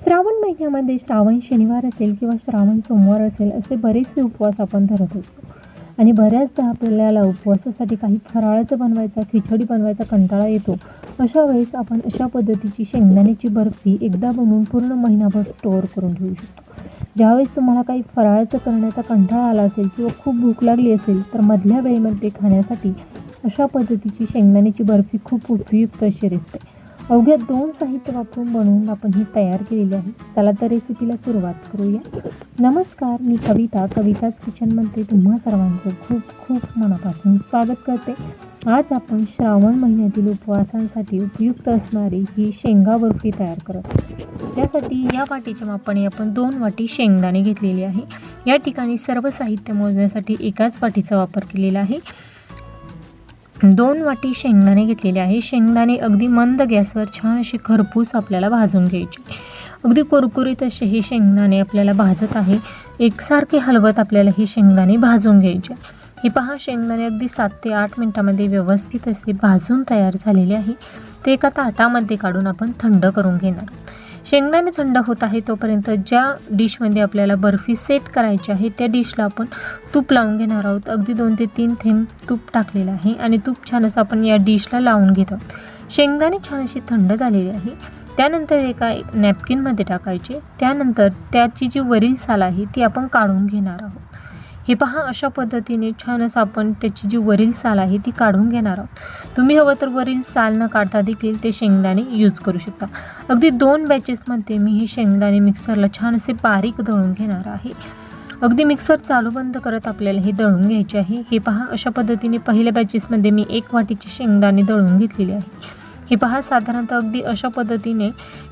श्रावण महिन्यामध्ये श्रावण शनिवार असेल किंवा श्रावण सोमवार असेल असे बरेचसे उपवास आपण धरत असतो. आणि बऱ्याचदा आपल्याला उपवासासाठी काही फराळाचं बनवायचा खिचडी बनवायचा कंटाळा येतो. अशा वेळेस आपण अशा पद्धतीची शेंगदाण्याची बर्फी एकदा बनवून पूर्ण महिनाभर स्टोअर करून ठेवू शकतो. ज्यावेळेस तुम्हाला काही फराळाचं करण्याचा कंटाळा आला असेल किंवा खूप भूक लागली असेल तर मधल्या वेळेमध्ये खाण्यासाठी अशा पद्धतीची शेंगदाण्याची बर्फी खूप उपयुक्त अशी दिसते अवघ्या दोन साहित्य वापरून बनवून आपण ही तयार केलेली आहे. चला तर रेसिपीला सुरुवात करूया. नमस्कार मी कविता कविताच किचनमध्ये तुम्हा सर्वांचं खूप खूप मनापासून स्वागत करते. आज आपण श्रावण महिन्यातील उपवासांसाठी उपयुक्त असणारी ही शेंगा बर्फी तयार करत त्यासाठी या वाटीच्या मापाने आपण दोन वाटी शेंगदाणे घेतलेली आहे. या ठिकाणी सर्व साहित्य मोजण्यासाठी एकाच वाटीचा वापर केलेला आहे. दोन वाटी शेंगदाणे घेतलेले आहे. शेंगदाणे अगदी मंद गॅसवर छान असे खरपूस आपल्याला भाजून घ्यायचे. अगदी कुरकुरीत असे हे शेंगदाणे आपल्याला भाजत आहे. एकसारखे हलवत आपल्याला हे शेंगदाणे भाजून घ्यायचे. हे पहा शेंगदाणे अगदी सात ते आठ मिनटामध्ये व्यवस्थित असे भाजून तयार झालेले आहे. ते एका ताटामध्ये काढून आपण थंड करून घेणार. शेंगदाणे थंड होत आहे तोपर्यंत ज्या डिशमध्ये आपल्याला बर्फी सेट करायची आहे त्या डिशला आपण तूप लावून घेणार आहोत. अगदी दोन ते तीन थेंब तूप टाकलेलं आहे आणि तूप छान असं आपण या डिशला लावून घेत. आहोत शेंगदाणे छान अशी थंड झालेली आहे. त्यानंतर एका नॅपकिनमध्ये टाकायचे. त्यानंतर त्याची जी वरील साल आहे ती आपण काढून घेणार आहोत. हे पहा अशा पद्धतीने छान असं आपण त्याची जी वरील साल आहे ती काढून घेणार आहोत. तुम्ही हवं तर वरील साल न काढता देखील ते शेंगदाणे यूज करू शकता. अगदी दोन बॅचेसमध्ये मी हे शेंगदाणे मिक्सरला छान असे बारीक दळून घेणार आहे. अगदी मिक्सर चालू बंद करत आपल्याला हे दळून घ्यायचे आहे. हे पहा अशा पद्धतीने पहिल्या बॅचेसमध्ये मी एक वाटीचे शेंगदाणे दळून घेतलेले आहे. हे पहा साधारणतः अगदी अशा पद्धतीने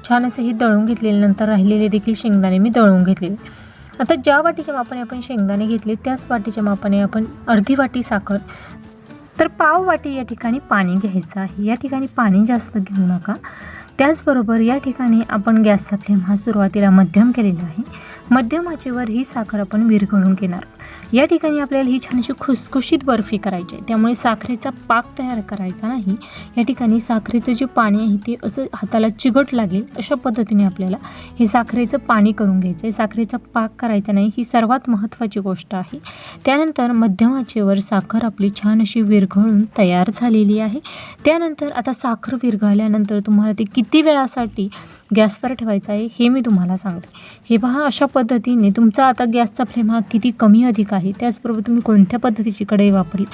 छान असे हे दळून घेतलेल्यानंतर राहिलेले देखील शेंगदाणे मी दळून घेतलेले. आता ज्या वाटीच्या मापाने आपण शेंगदाणे घेतले त्याच वाटीच्या मापाने आपण अर्धी वाटी साखर. तर पाव वाटी या ठिकाणी पाणी घ्यायचं आहे. या ठिकाणी पाणी जास्त घेऊ नका. त्याचबरोबर या ठिकाणी आपण गॅसचा फ्लेम हा सुरुवातीला मध्यम केलेला आहे. मध्यम आचेवर ही साखर आपण विरघळून घेणार. या ठिकाणी आपल्याला ही छान अशी खुसखुशीत बर्फी करायची आहे. त्यामुळे साखरेचा पाक तयार करायचा नाही. या ठिकाणी साखरेचं जे पाणी आहे ते असं हाताला चिगट लागेल अशा पद्धतीने आपल्याला हे साखरेचं पाणी करून घ्यायचं आहे. साखरेचा पाक करायचा नाही ही सर्वात महत्त्वाची गोष्ट आहे. त्यानंतर मध्यम आचेवर साखर आपली छान अशी विरघळून तयार झालेली आहे. त्यानंतर आता साखर विरघळल्यानंतर तुम्हाला ते किती वेळासाठी गॅसवर ठेवायचं आहे हे मी तुम्हाला सांगते. हे पहा अशा पद्धतीने तुमचा आता गॅसचा फ्लेम हा किती कमी अधिक आहे. त्याचबरोबर तुम्ही कोणत्या पद्धतीची कढई वापरली?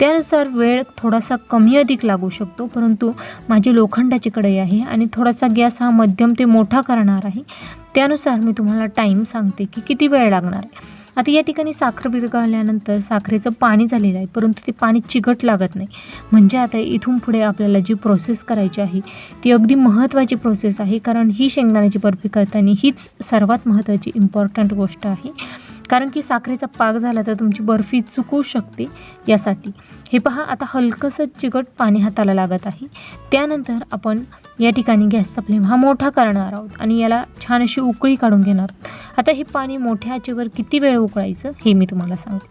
त्यानुसार वेळ थोडासा कमी अधिक लागू शकतो परंतु माझी लोखंडाची कढई आहे आणि थोडासा गॅस हा मध्यम ते मोठा करणार आहे. त्यानुसार मी तुम्हाला टाईम सांगते की किती वेळ लागणार आहे. आता या ठिकाणी साखर विरघळल्यानंतर साखरेचं पाणी झालेलं आहे परंतु ते पाणी चिकट लागत नाही. म्हणजे आता इथून पुढे आपल्याला जी प्रोसेस करायची आहे ती अगदी महत्त्वाची प्रोसेस आहे कारण ही शेंगदाण्याची बर्फी करताना हीच सर्वात महत्त्वाची इम्पॉर्टंट गोष्ट आहे. कारण की साखरेचा पाक झाला तर तुमची बर्फी चुकू शकते यासाठी. हे पहा आता हलकंसं चिकट पाणी हाताला लागत आहे. त्यानंतर आपण या ठिकाणी गॅसचा फ्लेम हा मोठा करणार आहोत आणि याला छान अशी उकळी काढून घेणार आहोत. आता हे पाणी मोठ्या आचेवर किती वेळ उकळायचं हे मी तुम्हाला सांगते.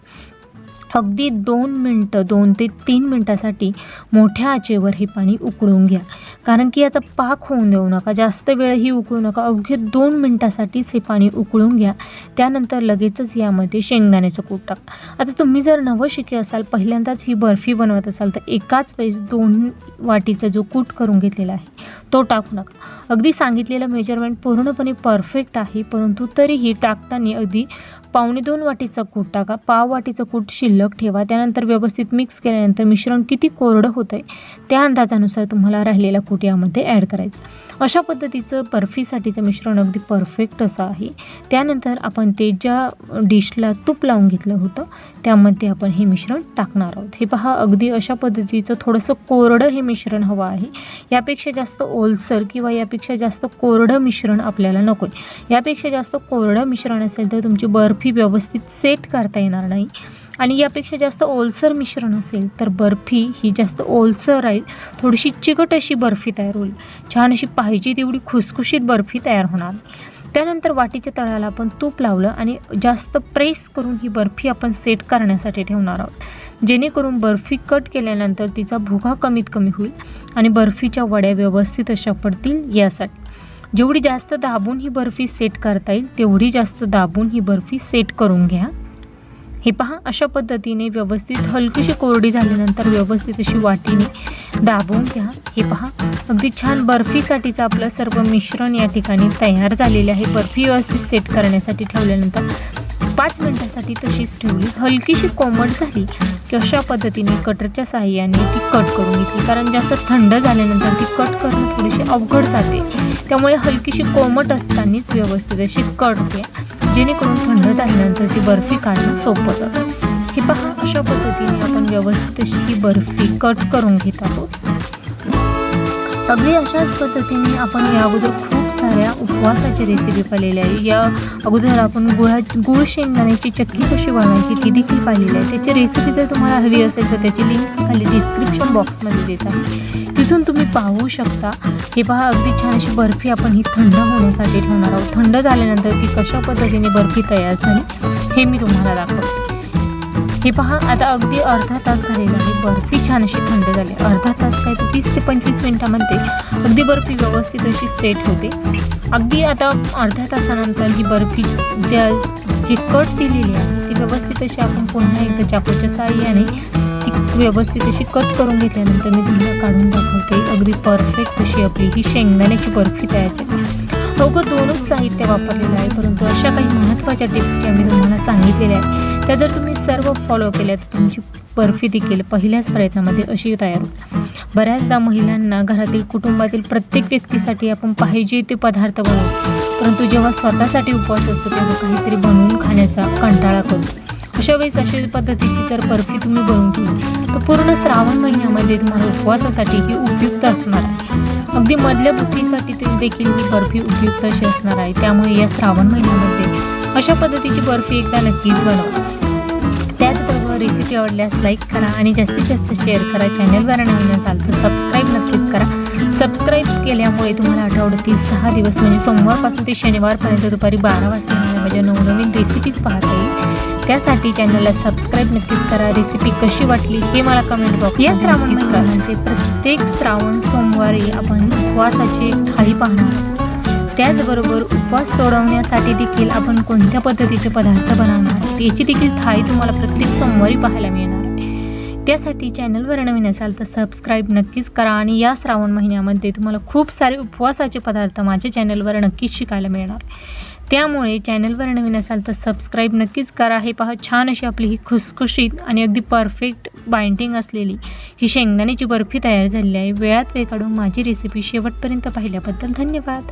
अगदी दोन मिनटं दोन ते तीन मिनटासाठी मोठ्या आचेवर हे पाणी उकळून घ्या. कारण की याचा पाक होऊन देऊ नका जास्त वेळही उकळू नका. अवघे दोन मिनटासाठीच हे पाणी उकळून घ्या. त्यानंतर लगेचच यामध्ये शेंगदाण्याचं कूट टाका. आता तुम्ही जर नवशिके असाल पहिल्यांदाच ही बर्फी बनवत असाल तर एकाच वेळेस दोन वाटीचा जो कूट करून घेतलेला आहे तो टाकू नका. अगदी सांगितलेलं मेजरमेंट पूर्णपणे परफेक्ट आहे परंतु तरीही टाकताना अगदी पावणे दोन वाटीचा कूट टाका. पाव वाटीचं कूट शिल्लक ठेवा. त्यानंतर व्यवस्थित मिक्स केल्यानंतर मिश्रण किती कोरडं होतं आहे त्या अंदाजानुसार तुम्हाला राहिलेला कूट यामध्ये ॲड करायचं. अशा पद्धतीचं बर्फीसाठीचं मिश्रण अगदी परफेक्ट असं आहे. त्यानंतर आपण ते ज्या डिशला तूप लावून घेतलं होतं त्यामध्ये आपण हे मिश्रण टाकणार आहोत. हे पहा अगदी अशा पद्धतीचं थोडंसं कोरडं हे मिश्रण हवं आहे. यापेक्षा जास्त ओलसर किंवा यापेक्षा जास्त कोरडं मिश्रण आपल्याला नको. आहे यापेक्षा जास्त कोरडं मिश्रण असेल तर तुमची बर्फी व्यवस्थित सेट करता येणार नाही. आणि यापेक्षा जास्त ओलसर मिश्रण असेल तर बर्फी ही जास्त ओलसर राहील थोडीशी चिकट अशी बर्फी तयार होईल. छान अशी पाहिजे तेवढी खुसखुशीत बर्फी तयार होणार. त्यानंतर वाटीच्या तळाला आपण तूप लावलं आणि जास्त प्रेस करून ही बर्फी आपण सेट करण्यासाठी ठेवणार आहोत. जेणेकरून बर्फी कट केल्यानंतर तिचा भुगा कमीत कमी होईल आणि बर्फीच्या वड्या व्यवस्थित अशा पडतील यासाठी. जेवढी जास्त दाबून ही बर्फी सेट करता येईल तेवढी जास्त दाबून ही बर्फी सेट करून घ्या. हे पहा अशा पद्धतीने व्यवस्थित हलकीशी कोरडी झाल्यानंतर व्यवस्थित अशी वाटीने दाबून घ्या. हे पहा अगदी छान बर्फीसाठीचं आपलं सर्व मिश्रण या ठिकाणी तयार झालेले आहे. बर्फी व्यवस्थित सेट करण्यासाठी ठेवल्यानंतर पाच मिनटासाठी तशीच ठेवली. हलकीशी कोमट झाली की अशा पद्धतीने कटरच्या साह्याने ती कट करून घेतली. कारण जास्त थंड झाल्यानंतर ती कट करणं थोडीशी अवघड जाते. त्यामुळे हलकीशी कोमट असतानाच व्यवस्थित अशी कट द्या जेणेकरून थंड झाल्यानंतर ती बर्फी काढणं सोपं जातं. हे पहा अशा पद्धतीने आपण व्यवस्थित अशी ही बर्फी कट करून घेत आहोत. अगदी अशाच पद्धतीने आपण या अगोदर खूप साऱ्या उपवासाची रेसिपी पाहिलेली आहे. या अगोदर आपण गुळा गुळ शेंगदाण्याची चक्की कशी बनवायची ती देखील पाहिलेली आहे. त्याची रेसिपी जर तुम्हाला हवी असेल तर त्याची लिंक खाली डिस्क्रिप्शन बॉक्समध्ये देत आहे. तिथून तुम्ही पाहू शकता. हे पहा अगदी छान अशी बर्फी आपण ही थंड होण्यासाठी ठेवणार आहोत. थंड झाल्यानंतर ती कशा पद्धतीने बर्फी तयार झाली हे मी तुम्हाला दाखवते. हे पहा आता अगदी अर्धा तास झालेला आहे. बर्फी छान अशी थंड झाली. अर्धा तास काय तर तीस ते पंचवीस मिनटामध्ये अगदी बर्फी व्यवस्थित अशी सेट होते. अगदी आता अर्ध्या तासानंतर ही बर्फी ज्या जी कट दिलेली आहे ती व्यवस्थित अशी आपण पुन्हा एकदा चाकूच्या साह्याने ती व्यवस्थित अशी कट करून घेतल्यानंतर मी तुम्हाला काढून दाखवते. अगदी परफेक्ट अशी आपली ही शेंगदाण्याची बर्फी तयार झाली. अवघं दोनच साहित्य वापरलेलं आहे परंतु अशा काही महत्त्वाच्या टिप्स ज्या मी तुम्हाला सांगितलेल्या आहेत त्या जर तुम्ही सर्व फॉलो केल्या तर तुमची बर्फी देखील पहिल्याच प्रयत्नामध्ये अशी तयार होईल बऱ्याचदा महिलांना घरातील कुटुंबातील प्रत्येक व्यक्तीसाठी आपण पाहिजे ते पदार्थ बनवतो. परंतु जेव्हा स्वतःसाठी उपवास असतो तेव्हा काहीतरी बनवून खाण्याचा कंटाळा करतो. अशा वेळेस अशा पद्धतीची जर बर्फी तुम्ही बनवून ठेवली तर पूर्ण श्रावण महिन्यामध्ये तुम्हाला उपवासासाठी ही उपयुक्त असणार आहे. अगदी मधल्या बुद्धीसाठी ते देखील ही बर्फी उपयुक्त अशी असणार आहे. त्यामुळे या श्रावण महिन्यामध्ये अशा पद्धतीची बर्फी एकदा नक्कीच बनवा. त्याचबरोबर रेसिपी आवडल्यास लाईक करा आणि जास्तीत जास्त शेअर करा. चॅनलवर नवीन असाल तर सबस्क्राईब नक्कीच करा. सबस्क्राईब केल्यामुळे तुम्हाला आठवड्यातील सहा दिवस म्हणजे सोमवारपासून ते शनिवारपर्यंत दुपारी बारा वाजता माझ्या नवनवीन रेसिपीज पाहता येईल. त्यासाठी चॅनलला सबस्क्राईब नक्कीच करा. रेसिपी कशी वाटली हे मला कमेंट बॉक्स या श्रावण महिन्यामध्ये प्रत्येक श्रावण सोमवारी आपण उपवासाची थाळी पाहणार. त्याचबरोबर उपवास सोडवण्यासाठी देखील आपण कोणत्या पद्धतीचे पदार्थ बनवणार याची देखील थाळी तुम्हाला प्रत्येक सोमवारी पाहायला मिळणार त्यासाठी चॅनलवर नवीन असाल तर सबस्क्राईब नक्कीच करा आणि या श्रावण महिन्यामध्ये तुम्हाला खूप सारे उपवासाचे पदार्थ माझ्या चॅनलवर नक्कीच शिकायला मिळणार. त्यामुळे चॅनलवर नवीन असाल तर सबस्क्राईब नक्कीच करा. हे पहा छान अशी आपली ही खुसखुशीत आणि अगदी परफेक्ट बाइंडिंग असलेली ही शेंगदाण्याची बर्फी तयार झालेली आहे. वेळात वेळ काढून माझी रेसिपी शेवटपर्यंत पाहिल्याबद्दल धन्यवाद.